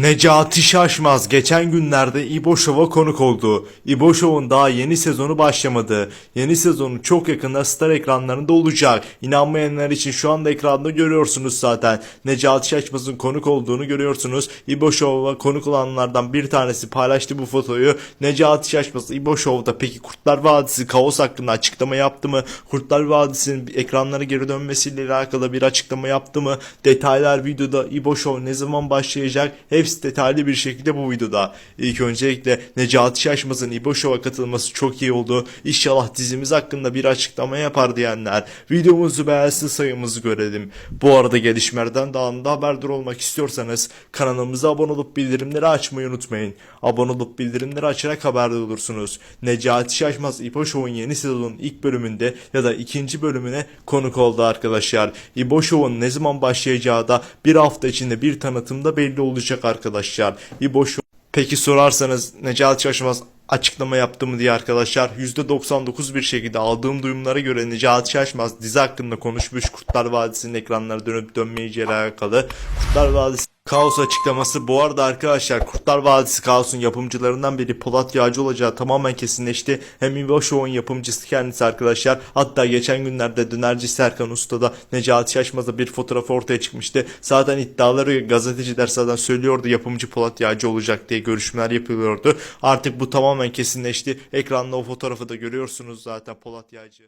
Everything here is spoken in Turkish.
Necati Şaşmaz geçen günlerde İbo Show'a konuk oldu. İbo Show'un daha yeni sezonu başlamadı. Yeni sezonu çok yakında Star ekranlarında olacak. İnanmayanlar için şu anda ekranda görüyorsunuz zaten. Necati Şaşmaz'ın konuk olduğunu görüyorsunuz. İbo Show'a konuk olanlardan bir tanesi paylaştı bu fotoyu. Necati Şaşmaz İbo Show'da peki Kurtlar Vadisi kaos hakkında açıklama yaptı mı? Kurtlar Vadisi'nin ekranlara geri dönmesiyle alakalı bir açıklama yaptı mı? Detaylar videoda İbo Show ne zaman başlayacak? Hepsi detaylı bir şekilde bu videoda. İlk öncelikle Necati Şaşmaz'ın İbo Show'a katılması çok iyi oldu. İnşallah dizimiz hakkında bir açıklama yapar diyenler. Videomuzu beğensin sayımızı görelim. Bu arada gelişmelerden daha anında haberdar olmak istiyorsanız kanalımıza abone olup bildirimleri açmayı unutmayın. Abone olup bildirimleri açarak haberdar olursunuz. Necati Şaşmaz İbo Show'un yeni sezonun ilk bölümünde ya da ikinci bölümüne konuk oldu arkadaşlar. İbo Show'un ne zaman başlayacağı da bir hafta içinde bir tanıtımda belli olacak arkadaşlar. İbo Show Peki sorarsanız Necati Şaşmaz açıklama yaptı mı diye arkadaşlar %99 bir şekilde aldığım duyumlara göre Necati Şaşmaz dizi hakkında konuşmuş Kurtlar Vadisi'nin ekranlara dönüp dönmeyeceğiyle alakalı. Kurtlar Vadisi Kaos açıklaması bu arada arkadaşlar Kurtlar Vadisi Kaos'un yapımcılarından biri Polat Yağcı olacağı tamamen kesinleşti. Hem Ivo Show'un yapımcısı kendisi arkadaşlar. Hatta geçen günlerde dönerci Serkan Usta'da Necati Şaşmaz'a bir fotoğraf ortaya çıkmıştı. Zaten iddiaları gazeteciler zaten söylüyordu yapımcı Polat Yağcı olacak diye görüşmeler yapılıyordu. Artık bu tamamen kesinleşti. Ekranda o fotoğrafı da görüyorsunuz zaten Polat Yağcı.